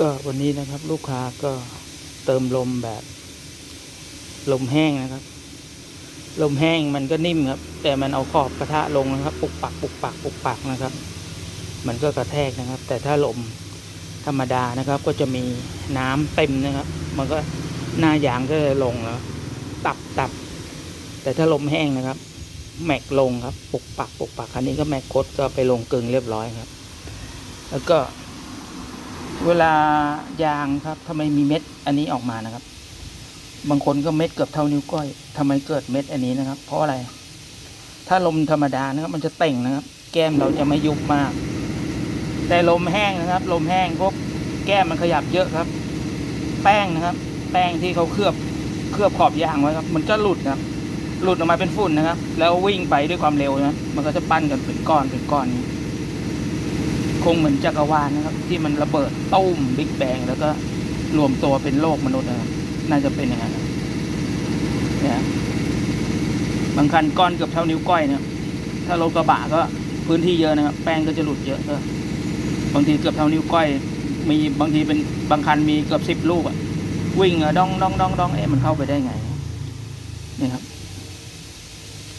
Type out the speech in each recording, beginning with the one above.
ก็วันนี้นะครับ ลูกค้าก็เติมลมแบบ ลมแห้งนะครับ ลมแห้งมันก็นิ่มครับ แต่มันเอาขอบกระทะลงนะครับ ปุกปักปุกปักปุกปักนะครับ มันก็กระแทกนะครับ แต่ถ้าลมธรรมดานะครับ ก็จะมีน้ำเต็มนะครับ มันก็หน้ายางก็จะลงแล้วตับตับแต่ถ้าลมแห้งนะครับ แม็กลงครับปุกปักปุกปักคันนี้ก็แม็กคดก็ไปลงกึ่งเรียบร้อยครับ แล้วก็ เวลายางครับทำไมมีเม็ดอันนี้ออกมานะครับ บางคนก็เม็ดเกือบเท่านิ้วก้อยทำไมเกิดเม็ดอันนี้นะครับ เพราะอะไร ถ้าลมธรรมดานะครับ มันจะเต่งนะครับ แก้มเราจะไม่ยุบมาก แต่ลมแห้งนะครับ ลมแห้งพวกแก้มมันขยับเยอะครับ แป้งนะครับ แป้งที่เขาเคลือบเคลือบขอบยางไว้ครับ มันจะหลุดนะครับ หลุดออกมาเป็นฝุ่นนะครับ แล้ววิ่งไปด้วยความเร็วนะมันก็จะปั้นกันเป็นก้อนเป็นก้อนนี้ คงเหมือนจักรวาลนะครับ ที่มันระเบิดตุ้มบิ๊กแบงแล้วก็รวมตัวเป็นโลกมนุษย์นะครับน่าจะเป็นอย่างนั้นนะเนี่ยบางคันก้อนเกือบเท่านิ้วก้อยเนะครับถ้ารถกระบะก็พื้นที่เยอะนะครับ แป้งก็จะหลุดเยอะก็บางทีเกือบเท่านิ้วก้อย มีบางทีเป็นบางคันมีเกือบสิบลูกอะวิ่งอะดองดองดองดองเอ๊ะมันเข้าไปได้ไงนี่ครับ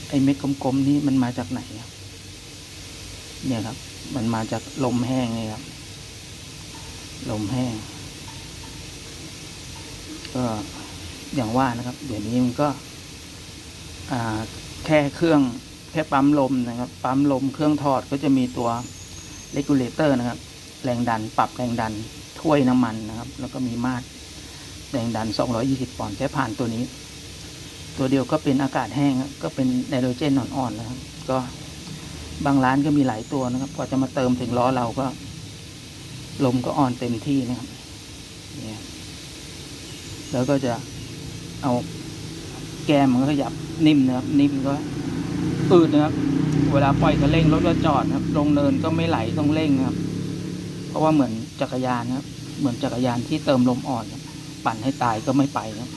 ไอ้เม็ดกลมๆนี่มันมาจากไหนครับ เนี่ยครับ มันมาจากลมแห้งนี่ครับ ลมแห้ง ก็อย่างว่านะครับ เดี๋ยวนี้มันก็ อ่า แค่เครื่อง แค่ปั๊มลมนะครับ ปั๊มลมเครื่องถอดก็จะมีตัวเลกูลเลเตอร์นะครับ แรงดันปรับแรงดันถ้วยน้ำมันนะครับ แล้วก็มีมาตรแรงดัน 220 ปอนด์แค่ผ่านตัวนี้ ตัวเดียวก็เป็นอากาศแห้งก็เป็นไนโตรเจนอ่อนๆนะครับ ก็ บางร้านก็มีหลายตัวนะครับกว่าจะมาเติมถึงล้อเราก็ ลมก็อ่อนเต็มที่นะครับเนี่ยแล้วก็จะเอาแกมมันก็ขยับนิ่มนะครับ นิ่มก็อืดนะครับ เวลาปล่อยคันเร่งรถก็จอดนะครับ ลงเนินก็ไม่ไหลต้องเร่งนะครับ เพราะว่าเหมือนจักรยานนะครับ เหมือนจักรยานที่เติมลมอ่อน ปั่นให้ตายก็ไม่ไปครับ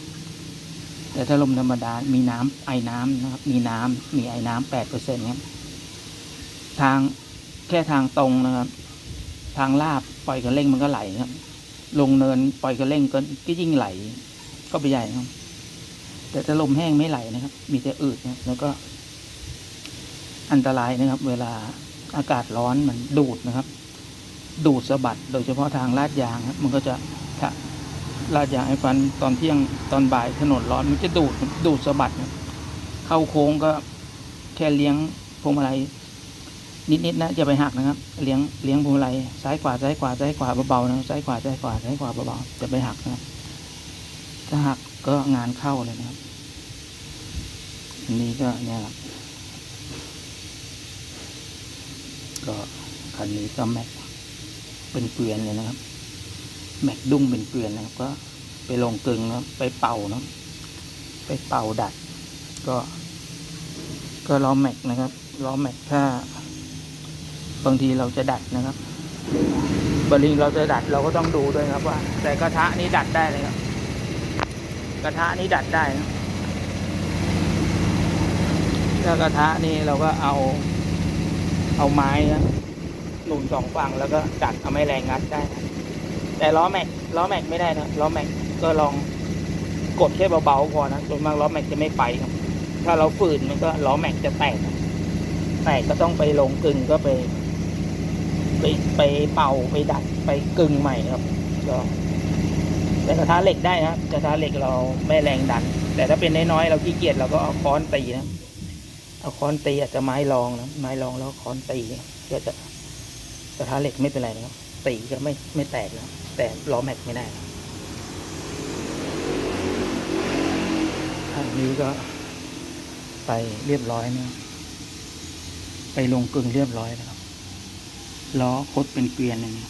แต่ถ้าลมธรรมดา มีน้ำไอ้น้ำนะครับ มีน้ำมีไอ้น้ำแปดเปอร์เซ็นต์ครับ ทางแค่ทางตรงนะครับ ทางลาบปล่อยกันเร่งมันก็ไหลครับ ลงเนินปล่อยกันเร่งก็ก็ยิ่งไหล ก็ไปใหญ่ครับ แต่ถ้าลมแห้งไม่ไหลนะครับ มีแต่อืดนะแล้วก็ อันตรายนะครับ เวลาอากาศร้อนมันดูดนะครับ ดูดสะบัด โดยเฉพาะทางลาดยางครับมันก็จะถ้าลาดยางไอ้ฟันตอนเที่ยงตอนบ่ายถนนร้อนมันจะดูดดูดสะบัดเข้าโค้งก็แค่เลี้ยงพวงมาลัย นิดๆนะจะไปหักนะครับ เลี้ยงเลี้ยงพวงมาลัยซ้ายขวาซ้ายขวาซ้ายขวาเบาๆนะซ้ายขวาซ้ายขวาซ้ายขวาเบาๆจะไปหักนะครับถ้าหักก็งานเข้าเลยนะครับ อันนี้ก็เนี่ยครับก็คันนี้ก็แม็กเป็นเกวียนเลยนะครับ แม็กดุ้งเป็นเกวียนนะครับ ก็ไปลงกึงนะครับไปเป่าเนาะไปเป่าดัด ก็ ก็ล้อแม็กนะครับล้อแม็กถ้า บางทีเราจะดัดนะครับบางทีเราจะดัดเราก็ต้องดูด้วยครับว่า แต่กระทะนี้ดัดได้เลยครับ กระทะนี้ดัดได้นะถ้ากระทะนี่เราก็เอา เอาไม้นะหนุนสองฝั่งแล้วก็ดัดเอาไม้แรงงัดได้นะแต่ล้อแม็กล้อแม็กไม่ได้นะล้อแม็กก็ลองกดแค่เบาๆพอนะส่วนมากล้อแม็กจะไม่ไปครับ ถ้าเราฝืนมันก็ล้อแม็กจะแตก แตกก็ต้องไปลงกึ่งก็ไป ไปไปเป่าไปดัดไปกึ่งใหม่ครับ ก็แต่กระทะเหล็กได้นะครับกระทะเหล็กเราไม่แรงดัน แต่ถ้าเป็นน้อยๆเราขี้เกียจเราก็เอาค้อนตีนะเอาค้อนตีอาจจะไม้รองนะไม้รองแล้วค้อนตีก็จะกระทะเหล็กไม่เป็นไรนะครับตีก็ไม่ไม่แตกนะแต่ล้อแม็กไม่ได้นะอันนี้ก็ไปเรียบร้อยนะไปลงกึ่งเรียบร้อยแล้วครับ ล้อคดเป็นเกวียนอย่างนี้